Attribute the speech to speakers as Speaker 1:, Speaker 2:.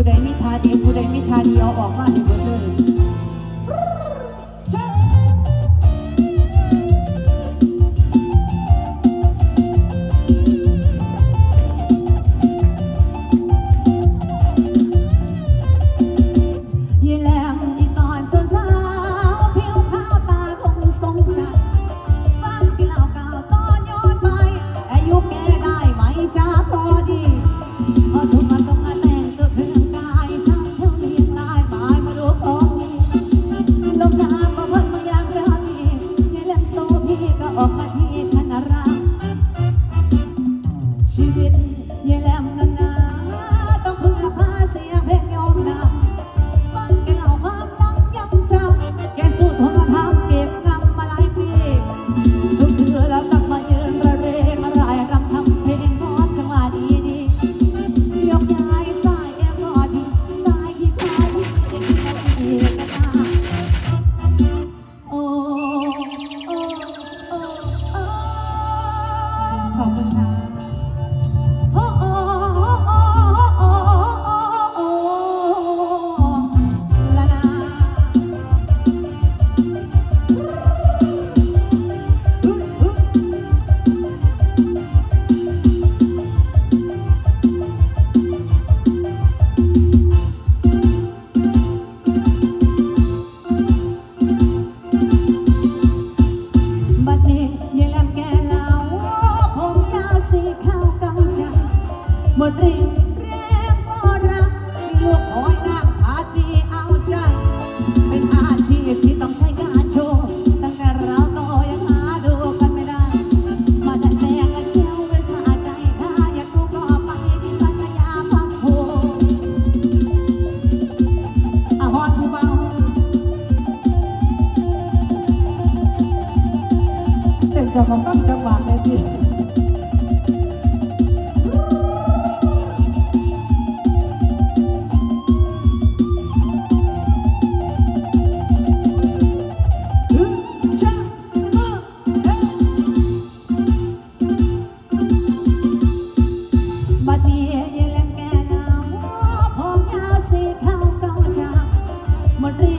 Speaker 1: ผู้ใดไม่ทานดีผู้ใดไม่ทานดีเอาออกมาให้หมดเลย ชีวิตยแลม วกหอยนางอาดีเอาใจ เป็นอาชีพที่ต้องใช้งานโชว์ตั้งแต่เราโตยังหาดูกันไม่ได้ มาดัแปงและเชี่วไว้สะใจถ้อยากรู้ก็ไปที่พัทยาพักโพอาฮอนผู้เบาเต้นจังหวะต้องจังหวะเลยพี่ ห